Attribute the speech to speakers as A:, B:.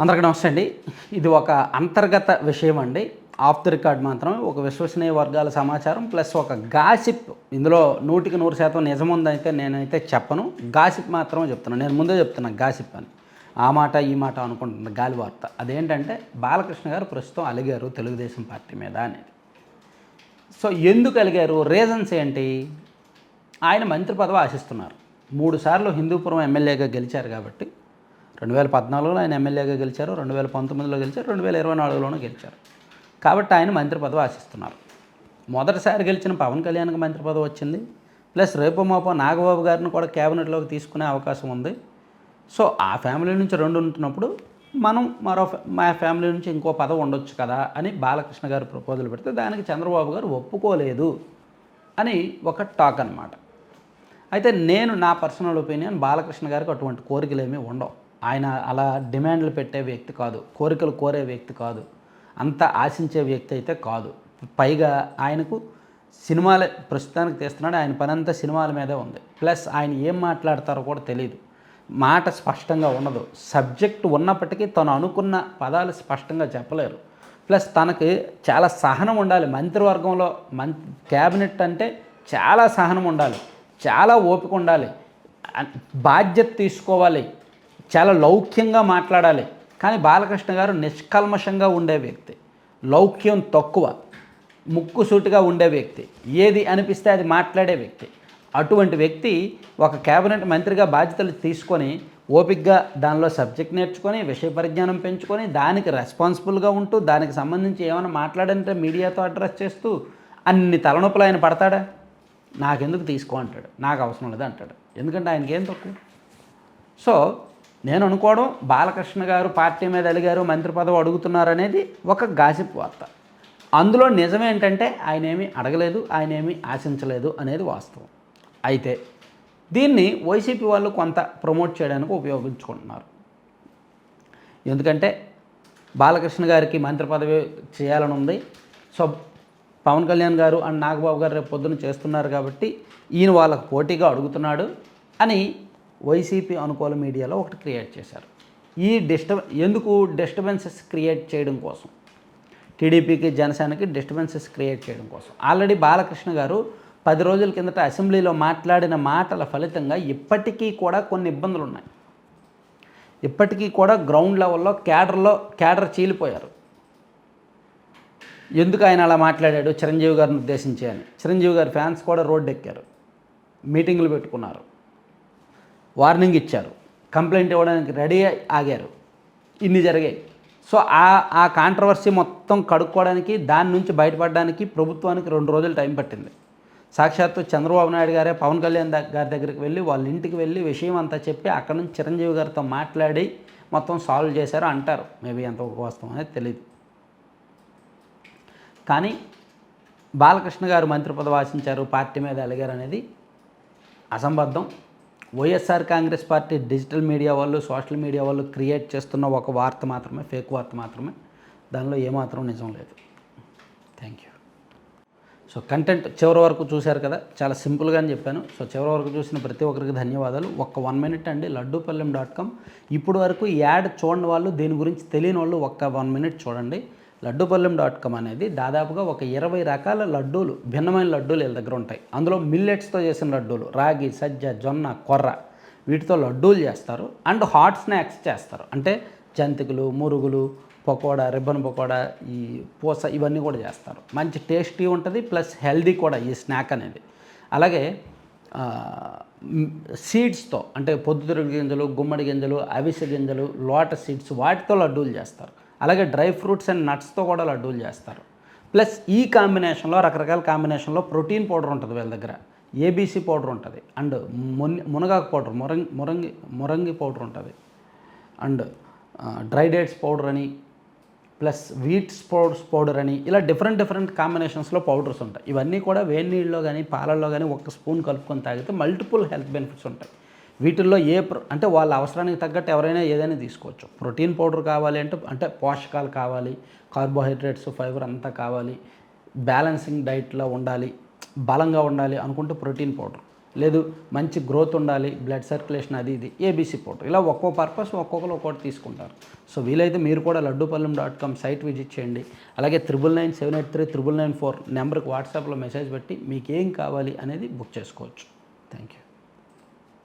A: అందరికీ నమస్తే అండి. ఇది ఒక అంతర్గత విషయం అండి. ఆఫ్ ది రికార్డ్ మాత్రమే. ఒక విశ్వసనీయ వర్గాల సమాచారం ప్లస్ ఒక గాసిప్. ఇందులో నూటికి నూరు శాతం నిజముందైతే నేనైతే చెప్పను. గాసిప్ మాత్రమే చెప్తున్నాను నేను ముందే చెప్తున్నాను గాసిప్ అని. ఆ మాట ఈ మాట అనుకుంటున్న గాలి వార్త అదేంటంటే బాలకృష్ణ గారు ప్రస్తుతం అలిగారు తెలుగుదేశం పార్టీ మీద అనేది. సో ఎందుకు అలిగారు? రీజన్స్ ఏంటి? ఆయన మంత్రి పదవి ఆశిస్తున్నారు. మూడు సార్లు హిందూపురం ఎమ్మెల్యేగా గెలిచారు కాబట్టి. రెండు వేల పద్నాలుగులో ఆయన ఎమ్మెల్యేగా గెలిచారు రెండు వేల పంతొమ్మిదిలో గెలిచారు రెండు వేల ఇరవై నాలుగులోనూ గెలిచారు. కాబట్టి ఆయన మంత్రి పదవి ఆశిస్తున్నారు. మొదటిసారి గెలిచిన పవన్ కళ్యాణ్కి మంత్రి పదవి వచ్చింది. ప్లస్ రేపు మాపో నాగబాబు గారిని కూడా కేబినెట్లోకి తీసుకునే అవకాశం ఉంది. సో ఆ ఫ్యామిలీ నుంచి రెండు ఉంటున్నప్పుడు మనం మరో మా ఫ్యామిలీ నుంచి ఇంకో పదవి ఉండొచ్చు కదా అని బాలకృష్ణ గారు ప్రపోజల్ పెడితే దానికి చంద్రబాబు గారు ఒప్పుకోలేదు అని ఒక టాక్ అన్నమాట. అయితే నేను నా పర్సనల్ ఒపీనియన్ బాలకృష్ణ గారికి అటువంటి కోరికలేమీ ఉండవు. ఆయన అలా డిమాండ్లు పెట్టే వ్యక్తి కాదు కోరికలు కోరే వ్యక్తి కాదు అంత ఆశించే వ్యక్తి అయితే కాదు. పైగా ఆయనకు సినిమాలే ప్రస్తుతానికి తీస్తున్నాడు ఆయన పనంతా సినిమాల మీదే ఉంది. ప్లస్ ఆయన ఏం మాట్లాడతారో కూడా తెలియదు మాట స్పష్టంగా ఉండదు. సబ్జెక్ట్ ఉన్నప్పటికీ తను అనుకున్న పదాలు స్పష్టంగా చెప్పలేరు. ప్లస్ తనకి చాలా సహనం ఉండాలి. మంత్రివర్గంలో మం క్యాబినెట్ అంటే చాలా సహనం ఉండాలి. చాలా ఓపిక ఉండాలి. బాధ్యత తీసుకోవాలి. చాలా లౌక్యంగా మాట్లాడాలి. కానీ బాలకృష్ణ గారు నిష్కల్మషంగా ఉండే వ్యక్తి. లౌక్యం తక్కువ. ముక్కుసూటిగా ఉండే వ్యక్తి. ఏది అనిపిస్తే అది మాట్లాడే వ్యక్తి. అటువంటి వ్యక్తి ఒక కేబినెట్ మంత్రిగా బాధ్యతలు తీసుకొని ఓపిక్గా దానిలో సబ్జెక్ట్ నేర్చుకొని విషయ పరిజ్ఞానం పెంచుకొని దానికి రెస్పాన్సిబుల్గా ఉంటూ దానికి సంబంధించి ఏమైనా మాట్లాడంటే మీడియాతో అడ్రస్ చేస్తూ అన్ని తలనొప్పులు ఆయన పడతాడా? నాకెందుకు తీసుకో అంటాడు. నాకు అవసరం లేదు అంటాడు. ఎందుకంటే ఆయనకి ఏం తక్కువ? సో నేను అనుకోవడం బాలకృష్ణ గారు పార్టీ మీద అలిగారు మంత్రి పదవి అడుగుతున్నారు అనేది ఒక గాసిప్ వార్త. అందులో నిజమేంటంటే ఆయన ఏమీ అడగలేదు ఆయన ఏమీ ఆశించలేదు అనేది వాస్తవం. అయితే దీన్ని వైసీపీ వాళ్ళు కొంత ప్రమోట్ చేయడానికి ఉపయోగించుకుంటున్నారు. ఎందుకంటే బాలకృష్ణ గారికి మంత్రి పదవి చేయాలని ఉంది. సో పవన్ కళ్యాణ్ గారు అండ్ నాగబాబు గారు రేపు పొద్దున చేస్తున్నారు కాబట్టి ఈయన వాళ్ళకు పోటీగా అడుగుతున్నాడు అని వైసీపీ అనుకూల మీడియాలో ఒకటి క్రియేట్ చేశారు. ఈ డిస్టర్బ్ ఎందుకు డిస్టర్బెన్సెస్ క్రియేట్ చేయడం కోసం? టీడీపీకి జనసేనకి డిస్టర్బెన్సెస్ క్రియేట్ చేయడం కోసం. ఆల్రెడీ బాలకృష్ణ గారు పది రోజుల కిందట అసెంబ్లీలో మాట్లాడిన మాటల ఫలితంగా ఇప్పటికీ కూడా కొన్ని ఇబ్బందులు ఉన్నాయి ఇప్పటికీ కూడా గ్రౌండ్ లెవెల్లో క్యాడర్లో క్యాడర్ చీలిపోయారు. ఎందుకు ఆయన అలా మాట్లాడాడు? చిరంజీవి గారిని ఉద్దేశించి అని. చిరంజీవి గారి ఫ్యాన్స్ కూడా రోడ్డు ఎక్కారు మీటింగులు పెట్టుకున్నారు. వార్నింగ్ ఇచ్చారు. కంప్లైంట్ ఇవ్వడానికి రెడీ ఆగారు. ఇన్ని జరిగాయి. సో ఆ ఆ కాంట్రవర్సీ మొత్తం కడుక్కోవడానికి దాని నుంచి బయటపడడానికి ప్రభుత్వానికి రెండు రోజులు టైం పట్టింది. సాక్షాత్తు చంద్రబాబు నాయుడు గారే పవన్ కళ్యాణ్ గారి దగ్గరికి వెళ్ళి వాళ్ళ ఇంటికి వెళ్ళి విషయం అంతా చెప్పి అక్కడ నుంచి చిరంజీవి గారితో మాట్లాడి మొత్తం సాల్వ్ చేశారు అంటారు. మేబీ ఎంత వాస్తవం అనేది తెలియదు కానీ బాలకృష్ణ గారు మంత్రి పదవి ఆశించారు పార్టీ మీద అలిగారు అనేది అసంబద్ధం. YSR Congress party digital media వాళ్ళు సోషల్ మీడియా వాళ్ళు క్రియేట్ చేస్తున్న ఒక వార్త మాత్రమే ఫేక్ వార్త మాత్రమే దానిలో ఏమాత్రం నిజం లేదు. థ్యాంక్ యూ సో కంటెంట్ చివరి వరకు చూశారు కదా చాలా సింపుల్గానే చెప్పాను. సో చివరి వరకు చూసిన ప్రతి ఒక్కరికి ధన్యవాదాలు. ఒక్క వన్ మినిట్ అండి. లడ్డూపల్లెం డాట్ కామ్ ఇప్పుడు వరకు యాడ్ చూడని వాళ్ళు దీని గురించి తెలియని వాళ్ళు ఒక్క వన్ మినిట్ చూడండి. లడ్డూపల్లెం డాట్ కామ్ అనేది దాదాపుగా ఒక ఇరవై రకాల లడ్డూలు భిన్నమైన లడ్డూలు వీళ్ళ దగ్గర ఉంటాయి. అందులో మిల్లెట్స్తో చేసిన లడ్డూలు రాగి సజ్జ జొన్న కొర్ర వీటితో లడ్డూలు చేస్తారు అండ్ హాట్ స్నాక్స్ చేస్తారు. అంటే జంతికలు మురుగులు పకోడా రిబ్బన్ పకోడా ఈ పూస ఇవన్నీ కూడా చేస్తారు. మంచి టేస్టీ ఉంటుంది ప్లస్ హెల్దీ కూడా ఈ స్నాక్ అనేది. అలాగే సీడ్స్తో అంటే పొద్దుతిరుగు గింజలు గుమ్మడి గింజలు అవిసె గింజలు లోట సీడ్స్ వాటితో లడ్డూలు చేస్తారు. అలాగే డ్రై ఫ్రూట్స్ అండ్ నట్స్తో కూడా లడ్డూలు చేస్తారు. ప్లస్ ఈ కాంబినేషన్లో రకరకాల కాంబినేషన్లో ప్రోటీన్ పౌడర్ ఉంటుంది వీళ్ళ దగ్గర. ఏబీసీ పౌడర్ ఉంటుంది. అండ్ మున్ మునగాకు పౌడర్ మురంగి మురంగి మురంగి పౌడర్ ఉంటుంది. అండ్ డ్రై డేట్స్ పౌడర్ అని ప్లస్ వీట్ స్పౌడ్స్ పౌడర్ అని ఇలా డిఫరెంట్ డిఫరెంట్ కాంబినేషన్స్లో పౌడర్స్ ఉంటాయి. ఇవన్నీ కూడా వేడి నీళ్ళలో కానీ పాలల్లో కానీ ఒక స్పూన్ కలుపుకొని తాగితే మల్టిపుల్ హెల్త్ బెనిఫిట్స్ ఉంటాయి. వీటిల్లో ఏ అంటే వాళ్ళ అవసరానికి తగ్గట్టు ఎవరైనా ఏదైనా తీసుకోవచ్చు. ప్రోటీన్ పౌడర్ కావాలి అంటే అంటే పోషకాలు కావాలి కార్బోహైడ్రేట్స్ ఫైబర్ అంతా కావాలి బ్యాలెన్సింగ్ డైట్లో ఉండాలి బలంగా ఉండాలి అనుకుంటే ప్రోటీన్ పౌడర్. లేదు మంచి గ్రోత్ ఉండాలి బ్లడ్ సర్క్యులేషన్ అది ఇది ఏబీసీ పౌడర్. ఇలా ఒక్కో పర్పస్ ఒక్కొక్కరు ఒక్కొక్కటి తీసుకుంటారు. సో వీలైతే మీరు కూడా Laddupallem dot com site visit చేయండి. అలాగే triple nine seven eight three triple nine four నెంబర్కి వాట్సాప్లో మెసేజ్ పెట్టి మీకు ఏం కావాలి అనేది బుక్ చేసుకోవచ్చు. Thank you.